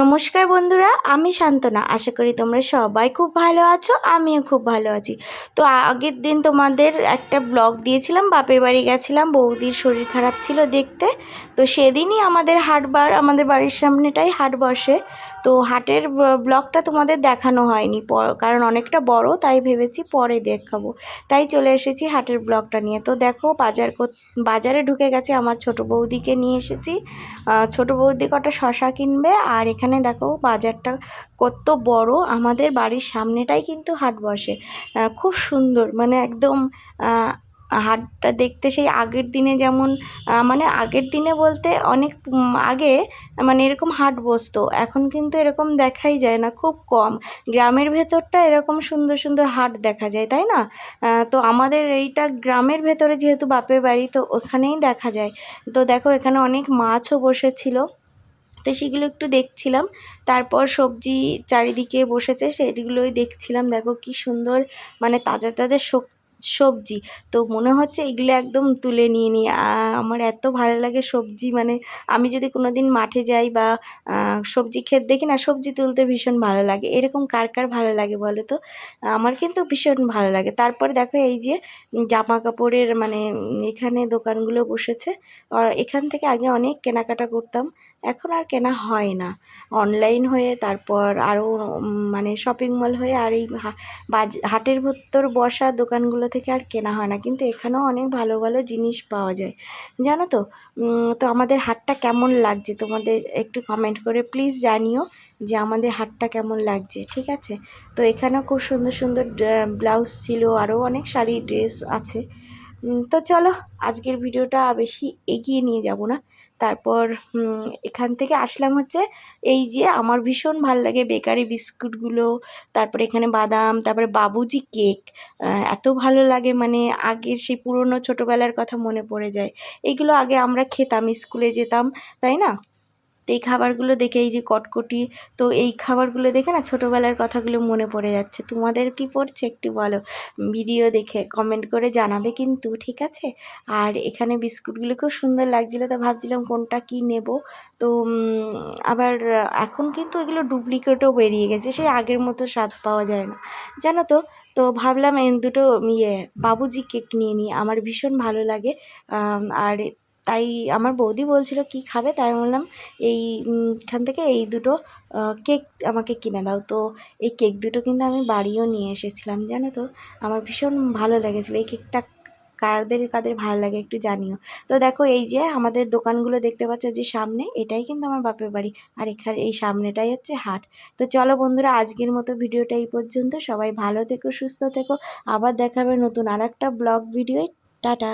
নমস্কার বন্ধুরা, আমি শান্তনা। আশা করি তোমরা সবাই খুব ভালো আছো, আমিও খুব ভালো আছি। তো আগের দিন তোমাদের একটা ব্লগ দিয়েছিলাম, বাপের বাড়ি গেছিলাম, বৌদির শরীর খারাপ ছিল দেখতে। তো সেদিনই আমাদের হাটবার আমাদের বাড়ির সামনেটাই হাট বসে। তো হাটের ব্লগটা তোমাদের দেখানো হয়নি কারণ অনেকটা বড়, তাই ভেবেছি পরে দেখাবো। তাই চলে এসেছি হাটের ব্লগটা নিয়ে। তো দেখো, বাজার বাজারে ঢুকে গেছে, আমার ছোট বৌদিকে নিয়ে এসেছি। ছোট বৌদি কটা শশা কিনবে, আর এখানে দেখো বাজারটা কত বড়, আমাদের বাড়ির সামনেটাই কিন্তু হাট বসে। খুব সুন্দর মানে একদম হাটটা দেখতে সেই আগের দিনে যেমন মানে আগের দিনে বলতে অনেক আগে মানে এরকম হাট বসতো, এখন কিন্তু এরকম দেখাই যায় না, খুব কম। গ্রামের ভেতরটা এরকম সুন্দর সুন্দর হাট দেখা যায়, তাই না? তো আমাদের এইটা গ্রামের ভেতরে যেহেতু বাপের বাড়ি, তো ওখানেই দেখা যায়। তো দেখো এখানে অনেক মাছও বসেছিল। তো সেগুলো একটু দেখছিলাম। তারপর সবজি চারিদিকে বসেছে, সেগুলোই দেখছিলাম। দেখো কি সুন্দর মানে তাজা তাজা সবজি। তো মনে হচ্ছে এগুলো একদম তুলে নিয়ে নিই। আমার এত ভালো লাগে সবজি মানে আমি যদি কোনো দিন মাঠে যাই বা সবজি ক্ষেত দেখি না সবজি তুলতে ভীষণ ভালো লাগে। এরকম কার কার ভালো লাগে বলো তো? আমার কিন্তু ভীষণ ভালো লাগে। তারপরে দেখো এই যে জামা কাপড়ের মানে এখানে দোকানগুলো বসেছে। এখান থেকে আগে অনেক কেনাকাটা করতাম। এখন আর কেনা হয় না। অনলাইন হয়ে তারপর আরও মানে শপিং মল হয়ে আর এই হাটের ভেতর বসা দোকানগুলো থেকে আর কেনা হয় না। কিন্তু এখানেও অনেক ভালো ভালো জিনিস পাওয়া যায়। জানো তো? তো আমাদের হাটটা কেমন লাগছে? তোমাদের একটু কমেন্ট করে প্লিজ জানিও যে আমাদের হাটটা কেমন লাগছে, ঠিক আছে? তো এখানেও খুব সুন্দর সুন্দর ব্লাউজ ছিল, আরও অনেক শাড়ি ড্রেস আছে। তো চলো, আজকের ভিডিওটা বেশি এগিয়ে নিয়ে যাব না। তারপর এখান থেকে আসলাম হচ্ছে এই যে আমার ভীষণ ভালো লাগে বেকারি বিস্কুটগুলো, তারপরে এখানে বাদাম, তারপরে বাবুজি কেক এত ভালো লাগে মানে আগের সেই পুরনো ছোটোবেলার কথা মনে পড়ে যায়। এইগুলো আগে আমরা খেতাম, স্কুলে যেতাম, তাই না? তো এই খাবারগুলো দেখে এই যে কটকটি, তো এই খাবারগুলো দেখে না ছোটোবেলার কথাগুলো মনে পড়ে যাচ্ছে। তোমাদের কি পড়ছে একটু বলো? ভিডিও দেখে কমেন্ট করে জানাবে কিন্তু, ঠিক আছে? আর এখানে বিস্কুটগুলো খুব সুন্দর লাগছিল, তো ভাবছিলাম কোনটা কি নেব? তো আবার এখন কিন্তু এগুলো ডুপ্লিকেটও বেরিয়ে গেছে, সেই আগের মতো স্বাদ পাওয়া যায় না। জানো তো তো ভাবলাম দুটো ইয়ে বাবুজি কেক নিয়ে নিই, আমার ভীষণ ভালো লাগে। আর তাই আমার বৌদি বলছিল, কি খাবে? তাই বললাম এইখান থেকে এই দুটো কেক আমাকে কিনে দাও। তো এই কেক দুটো কিন্তু আমি বাড়িও নিয়ে এসেছিলাম, জানো তো? আমার ভীষণ ভালো লেগেছিলো। এই কেকটা কাদের কাদের ভালো লাগে একটু জানিও। তো দেখো, এই যে আমাদের দোকানগুলো দেখতে পাচ্ছ, যে সামনে, এটাই কিন্তু আমার বাপের বাড়ি। আর এখানে, এই সামনেটাই হচ্ছে হাট। তো চলো বন্ধুরা, আজকের মতো ভিডিওটা এই পর্যন্ত। সবাই ভালো থেকো, সুস্থ থেকো। আবার দেখাবে নতুন আর একটা ব্লগ ভিডিও টাটা।